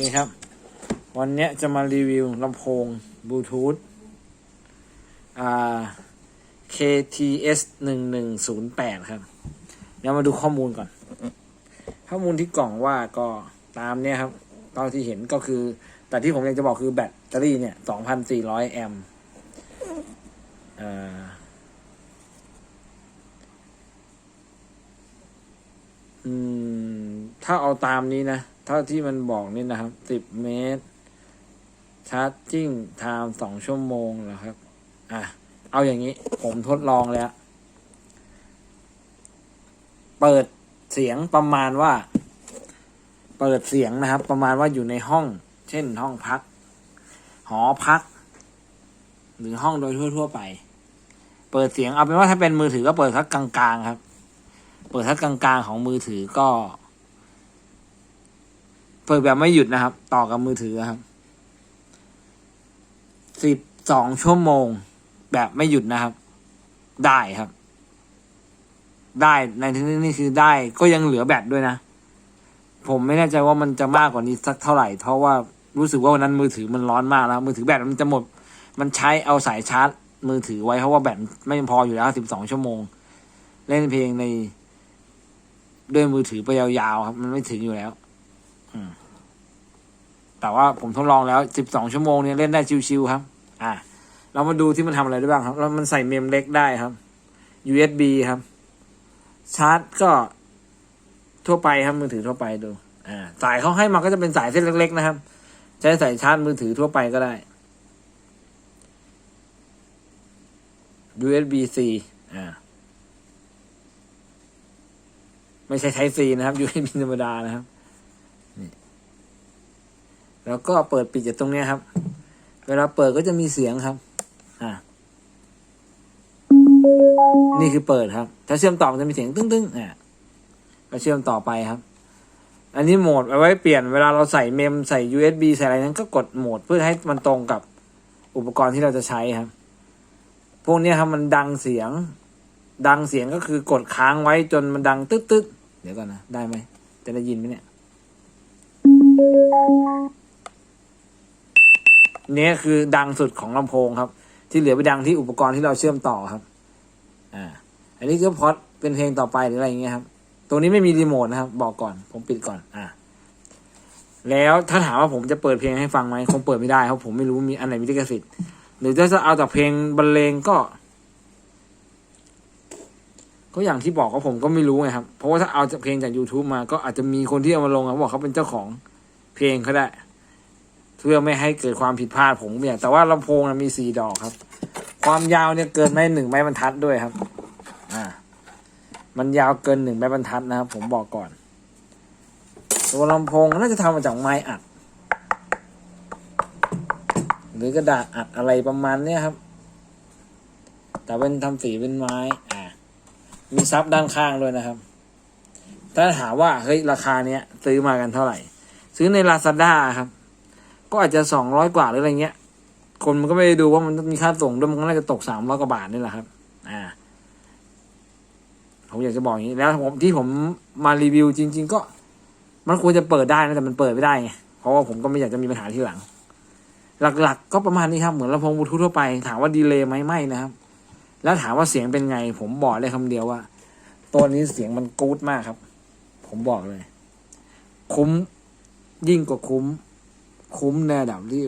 เคครับ วันนี้จะมารีวิวลำโพงบลูทูธอ่า KTS หนึ่งหนึ่งศูนย์แปดครับ เดี๋ยวมาดูข้อมูลก่อน ข้อมูลที่กล่องว่าก็ตามเนี้ยครับเท่าที่เห็นก็คือ แต่ที่ผมอยากจะบอกคือแบตเตอรี่เนี่ยสองพันสี่ร้อยแอมป์อ่าอืมถ้าเอาตามนี้นะ เท่าที่มันบอกนี่นะครับสิบเมตรชาร์จจิ้งไทม์สองชั่วโมงเหรอครับ อะ เอาอย่างนี้ ผมทดลองแล้ว เปิดเสียงประมาณว่า เปิดเสียงนะครับ ประมาณว่าอยู่ในห้อง เช่นห้องพัก หอพัก หรือห้องโดยทั่ว ๆ ไป เปิดเสียงเอาเป็นว่าถ้าเป็นมือถือก็เปิดสักกลางๆครับ เปิดทักกลางๆของมือถือก็ เปิดแบบไม่หยุดนะครับ ต่อกับมือถือครับสิบสองชั่วโมง แบบไม่หยุดนะครับ ได้ครับ ได้ในที่นี้นี่คือได้ก็ยังเหลือแบตด้วยนะ ผมไม่แน่ใจว่ามันจะมากกว่านี้สักเท่าไหร่ เพราะว่ารู้สึกว่าวันนั้นมือถือมันร้อนมากแล้วมือถือแบตมันจะหมด มันใช้เอาสายชาร์จ มือถือไว้เพราะว่าแบตไม่พออยู่แล้วสิบสองชั่วโมง เล่นเพลงใน ด้วยมือถือไปยาวๆครับ มันไม่ถึงอยู่แล้ว แต่ว่าผมทดลองแล้วสิบสองชั่วโมงเนี่ยเล่นได้ชิวๆครับ อะเรามาดูที่มันทำอะไรได้บ้างครับ แล้วมันใส่เมมเล็กได้ครับ USB ครับ ชาร์จก็ทั่วไปครับมือถือทั่วไปดู อ่า สายเขาให้มาก็จะเป็นสายเส้นเล็ก ๆ นะครับ ใช้สายชาร์จมือถือทั่วไปก็ได้ USB C อ่า ไม่ใช่ใช้ซีนะครับ USB ธรรมดานะครับ แล้วก็เปิดปิดจากตรงนี้ครับ เวลาเปิดก็จะมีเสียงครับ อ่า นี่คือเปิดครับ ถ้าเชื่อมต่อมันจะมีเสียงตึ้งตึ้งอ่าก็เชื่อมต่อไปครับ อันนี้โหมดเอาไว้เปลี่ยนเวลาเราใส่เมมใส่ USB ใส่อะไรนั้นก็กดโหมดเพื่อให้มันตรงกับอุปกรณ์ที่เราจะใช้ครับ พวกนี้ครับมันดังเสียง ดังเสียงก็คือกดค้างไว้จนมันดังตึ๊ดตึ๊ดเดี๋ยวก่อนนะ ได้ไหมจะได้ยินไหมเนี่ย นี้ยคือดังสุดของลำโพงครับ ที่เหลือไปดังที่อุปกรณ์ที่เราเชื่อมต่อครับ อ่า อันนี้ก็พอดเป็นเพลงต่อไปหรืออะไรอย่างเงี้ยครับ ตัวนี้ไม่มีรีโมทนะครับ บอกก่อน ผมปิดก่อน อ่า แล้วถ้าถามว่าผมจะเปิดเพลงให้ฟังไหมคงเปิดไม่ได้เพราะผมไม่รู้มีอันไหนมีลิขสิทธิ์หรือถ้าจะเอาแต่เพลงบรรเลงก็ ก็อย่างที่บอกว่าผมก็ไม่รู้ไงครับ เพราะว่าถ้าเอาจากเพลงจาก YouTube มา ก็อาจจะมีคนที่เอามาลงอะบอกเขาเป็นเจ้าของเพลงเขาได้ เพื่อไม่ให้เกิดความผิดพลาดผมเนี่ย แต่ว่าลำโพงนะมีสี่ดอกครับ ความยาวเนี่ยเกินไม่หนึ่งไม้บรรทัดด้วยครับ อ่า มันยาวเกินหนึ่งไม้บรรทัดนะครับ ผมบอกก่อน ตัวลำโพงน่าจะทำมาจากไม้อัด หรือกระดาษอัดอะไรประมาณเนี้ยครับ แต่เป็นทำสีเป็นไม้ อ่า มีซับด้านข้างด้วยนะครับ ถ้าถามว่าเฮ้ยราคาเนี้ยซื้อมากันเท่าไหร่ ซื้อในลาซาด้าครับ ก็อาจจะสองร้อยกว่าหรืออะไรเงี้ย คนมันก็ไม่ได้ดูว่ามันมีค่าส่งด้วยมันก็น่าจะตกสามร้อยกว่าบาทนี่แหละครับ อ่า ผมอยากจะบอกอย่างนี้แล้วผมที่ผมมารีวิวจริง ๆ ก็ มันควรจะเปิดได้นะแต่มันเปิดไม่ได้ไงเพราะว่าผมก็ไม่อยากจะมีปัญหาที่หลัง หลัก ๆ ก็ประมาณนี้ครับเหมือนลำโพงบลูทูธทั่วไป ถามว่าดีเลย์ไหมไม่นะครับ แล้วถามว่าเสียงเป็นไง ผมบอกได้คำเดียวว่าตัวนี้เสียงมันกู๊ดมากครับ ผมบอกเลย คุ้มยิ่งกว่าคุ้ม คุ้มในระดับที่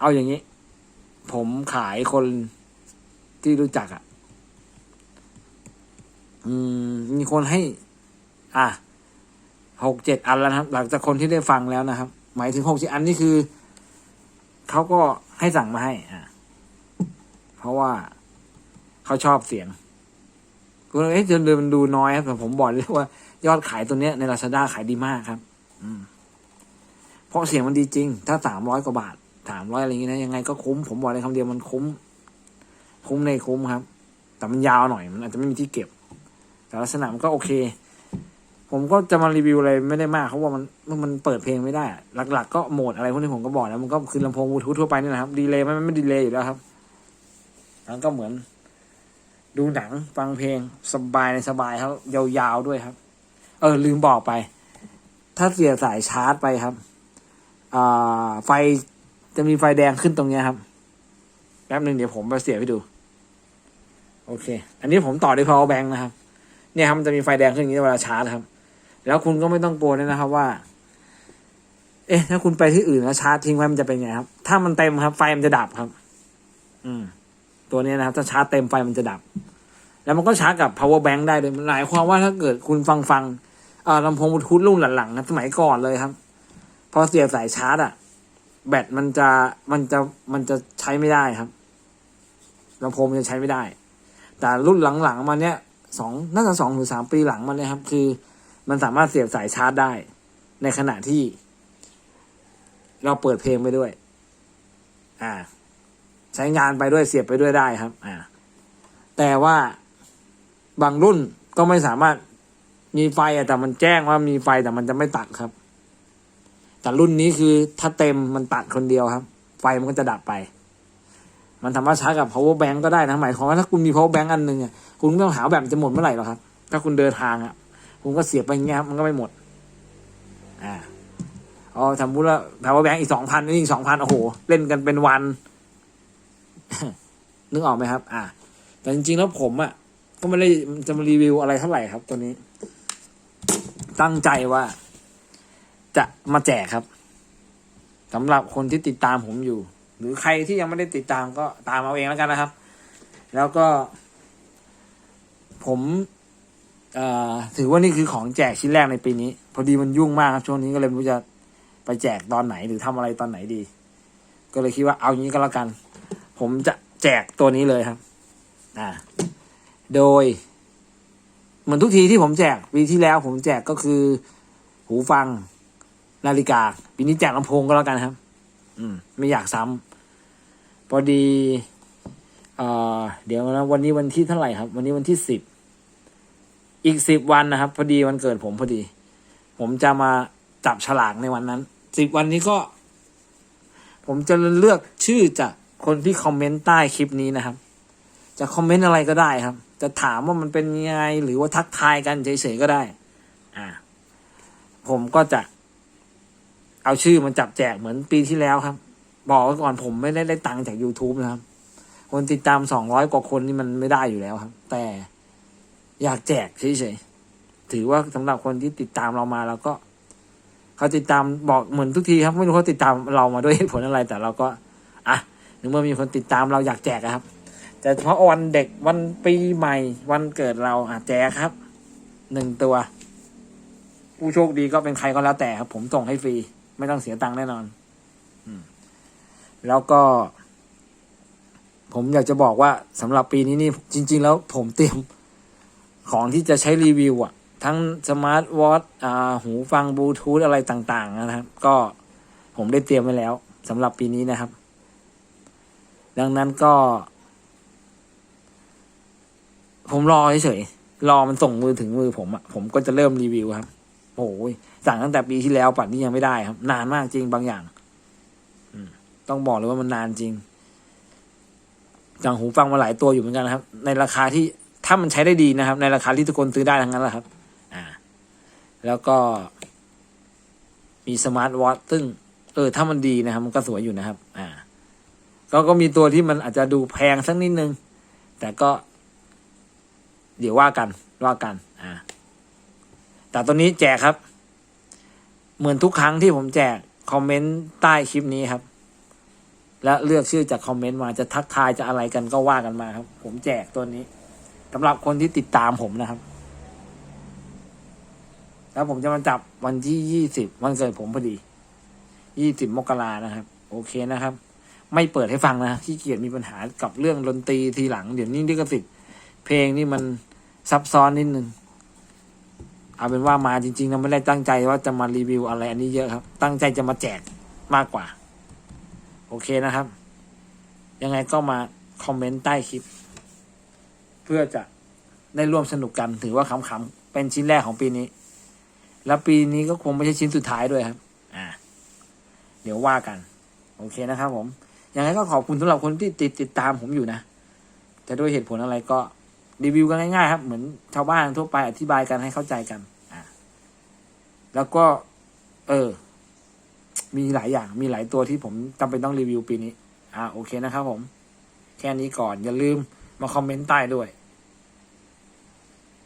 เอาอย่างนี้ ผมขายคนที่รู้จักอะ่ะ อืม มีคนให้ อะหกเจ็ดอันแล้วนะครับ หลังจากคนที่ได้ฟังแล้วนะครับ หมายถึงหกเจ็ดอันนี่คือเขาก็ให้สั่งมาให้ อะ เพราะว่าเขาชอบเสียงก็เลยเอ๊ะจนเดินมันดูน้อยครับแต่ผมบอกเลยว่า ยอดขายตัวเนี้ยในลาซาด้าขายดีมากครับ อืม เพราะเสียงมันดีจริง ถ้าสามร้อยกว่าบาทสามร้อยอะไรอย่างงี้ยนะยังไงก็คุ้มผมบอกเลยคำเดียวมันคุ้ม คุ้มในคุ้มครับ แต่มันยาวหน่อยมันอาจจะไม่มีที่เก็บ แต่ลักษณะมันก็โอเค ผมก็จะมารีวิวอะไรไม่ได้มากเพราะว่ามันมันเปิดเพลงไม่ได้ หลัก ๆ ก็โหมดอะไรพวกนี้ผมก็บอกแล้วมันก็คือลำโพงบลูทูธทั่วไปนี่แหละครับดีเลย์มันไม่ดีเลย์อยู่แล้วครับแล้วก็เหมือน ดูหนังฟังเพลงสบายในสบายครับ ยาวๆด้วยครับ เออ ลืมบอกไป ถ้าเสียสายชาร์จไปครับ ไฟจะมีไฟแดงขึ้นตรงเนี้ยครับ แป๊บหนึ่งเดี๋ยวผมไปเสียบให้ดู โอเค อันนี้ผมต่อด้วย power bank นะครับ เนี่ยครับมันจะมีไฟแดงขึ้นอย่างนี้เวลาชาร์จครับ แล้วคุณก็ไม่ต้องกลัวด้วยนะครับว่า เอ๊ะ ถ้าคุณไปที่อื่นแล้วชาร์จทิ้งไว้มันจะเป็นไงครับ ถ้ามันเต็มครับ ไฟมันจะดับครับ อืม ตัวนี้นะครับถ้าชาร์จเต็มไฟมันจะดับ แล้วมันก็ชาร์จกับ power bank ได้ด้วยหมายความว่าถ้าเกิดคุณฟังฟังอ่าลำโพงบลูทูธรุ่นหลังๆนะสมัยก่อนเลยครับ อเสียบสายชาร์จอะแบตมันจะมันจะมันจะใช้ไม่ได้ครับลำโพงมันจะใช้ไม่ได้ แต่รุ่นหลังๆมาเนี้ยสองน่าจะสองหรือสามปีหลังมาเนี่ยครับ คือ มันสามารถเสียบสายชาร์จได้ ในขณะที่ เราเปิดเพลงไปด้วย อ่า ใช้งานไปด้วยเสียบไปด้วยได้ครับ อ่า แต่ว่าบางรุ่นก็ไม่สามารถมีไฟอะแต่มันแจ้งว่ามีไฟแต่มันจะไม่ตัดครับ แต่รุ่นนี้คือถ้าเต็มมันตัดคนเดียวครับ ไฟมันก็จะดับไป มันสามารถชาร์จกับ power bank ก็ได้นะหมายความว่าถ้าคุณมี power bank อันหนึ่งอะคุณไม่ต้องหาแบบจะหมดเมื่อไหร่หรอกครับ ถ้าคุณเดินทางอะคุณก็เสียบไปอย่างเงี้ยครับมันก็ไม่หมด อ่าอ๋อสมมติว่า power bank อีกสองพันนี่อีกสองพันโอ้โห เล่นกันเป็นวัน นึกออกไหมครับ อ่า แต่จริงๆแล้วผมอะก็ไม่ได้จะมารีวิวอะไรเท่าไหร่ครับ ตัวนี้ ตั้งใจว่า จะมาแจกครับสำหรับคนที่ติดตามผมอยู่ หรือใครที่ยังไม่ได้ติดตามก็ตามเอาเองแล้วกันนะครับ แล้วก็ ผมถือว่านี่คือของแจกชิ้นแรกในปีนี้ พอดีมันยุ่งมากครับช่วงนี้ก็เลยไม่รู้จะไปแจกตอนไหนหรือทำอะไรตอนไหนดี ก็เลยคิดว่าเอางี้ก็แล้วกัน ผมจะแจกตัวนี้เลยครับอ่าโดย เหมือนทุกทีที่ผมแจกปีที่แล้วผมแจกก็คือ หูฟัง นาฬิกาปีนี้แจกลำโพงก็แล้วกันครับ อืม ไม่อยากซ้ำพอดีเอ่อเดี๋ยวนะวันนี้วันที่เท่าไหร่ครับ วันนี้วันที่สิบอีกสิบวันนะครับ พอดีวันเกิดผมพอดี ผมจะมาจับฉลากในวันนั้นสิบวันนี้ก็ ผมจะเลือกชื่อจากคนที่คอมเมนต์ใต้คลิปนี้นะครับ จะคอมเมนต์อะไรก็ได้ครับ จะถามว่ามันเป็นยังไงหรือว่าทักทายกันเฉยๆก็ได้ อ่า ผมก็จะ เอาชื่อมันจับแจกเหมือนปีที่แล้วครับ บอกไว้ก่อนผมไม่ได้ได้ตังค์จาก YouTube นะครับ คนติดตามสองร้อยกว่าคนนี่มันไม่ได้อยู่แล้วครับ แต่อยากแจกเฉยๆถือว่าสำหรับคนที่ติดตามเรามาแล้วก็เขาติดตามบอกเหมือนทุกทีครับ ไม่รู้เขาติดตามเรามาด้วยผลอะไร แต่เราก็อะถึงเมื่อมีคนติดตามเราอยากแจกอะครับ แต่เฉพาะวันเด็กวันปีใหม่ วันเกิดเราอาจแจกครับหนึ่งตัว ผู้โชคดีก็เป็นใครก็แล้วแต่ครับ ผมส่งให้ฟรี ไม่ต้องเสียตังค์แน่นอนอืมแล้วก็ ผมอยากจะบอกว่าสำหรับปีนี้นี่จริง ๆ แล้วผมเตรียมของที่จะใช้รีวิวอะทั้งสมาร์ทวอทอ่าหูฟังบลูทูธอะไรต่าง ๆ นะครับ ก็ผมได้เตรียมไว้แล้วสำหรับปีนี้นะครับ ดังนั้นก็ ผมรอเฉยๆรอมันส่งมือถึงมือผมอะผมก็จะเริ่มรีวิวครับ โอ้ยสั่งตั้งแต่ปีที่แล้วปัดนี้ยังไม่ได้ครับ นานมากจริงบางอย่างต้องบอกเลยว่ามันนานจริงอย่งหูฟังมาหลายตัวอยู่เหมือนกันนะครับ ในราคาที่ถ้ามันใช้ได้ดีนะครับ ในราคาที่ทุกคนซื้อได้ทั้งนั้นแหละครับ อ่า แล้วก็ มีสมาร์ทวอทซึ่งเออถ้ามันดีนะครับ มันก็สวยอยู่นะครับ อ่า ก็ก็มีตัวที่มันอาจจะดูแพงสักนิดนึง แต่ก็ เดี๋ยวว่ากันว่ากัน แต่ตัวนี้แจกครับ เหมือนทุกครั้งที่ผมแจกคอมเมนต์ใต้คลิปนี้ครับ และเลือกชื่อจากคอมเมนต์มาจะทักทายจะอะไรกันก็ว่ากันมาครับ ผมแจกตัวนี้สำหรับคนที่ติดตามผมนะครับแล้วผมจะมาจับวันที่ยี่สิบวันเกิดผมพอดียี่สิบมกรานะครับ โอเคนะครับ ไม่เปิดให้ฟังนะที่เกียจมีปัญหากับเรื่องดนตรีทีหลัง เดี๋ยวนี้ลิขสิทธิ์เพลงนี่มันซับซ้อนนิดนึง เอาเป็นว่ามาจริงๆเราไม่ได้ตั้งใจว่าจะมารีวิวอะไรอันนี้เยอะครับ ตั้งใจจะมาแจกมากกว่า โอเคนะครับ ยังไงก็มาคอมเมนต์ใต้คลิป เพื่อจะได้ร่วมสนุกกันถือว่าขำๆเป็นชิ้นแรกของปีนี้ แล้วปีนี้ก็คงไม่ใช่ชิ้นสุดท้ายด้วยครับ อ่า เดี๋ยวว่ากัน โอเคนะครับ ผมยังไงก็ขอบคุณสำหรับคนที่ติดติดตามผมอยู่นะจะด้วยเหตุผลอะไรก็ รีวิวกันง่ายๆครับ เหมือนชาวบ้านทั่วไปอธิบายกันให้เข้าใจกันอ่าแล้วก็ เออ มีหลายอย่าง มีหลายตัวที่ผมจำเป็นต้องรีวิวปีนี้ อ่าโอเคนะครับผม แค่นี้ก่อนอย่าลืมมาคอมเมนต์ใต้ด้วย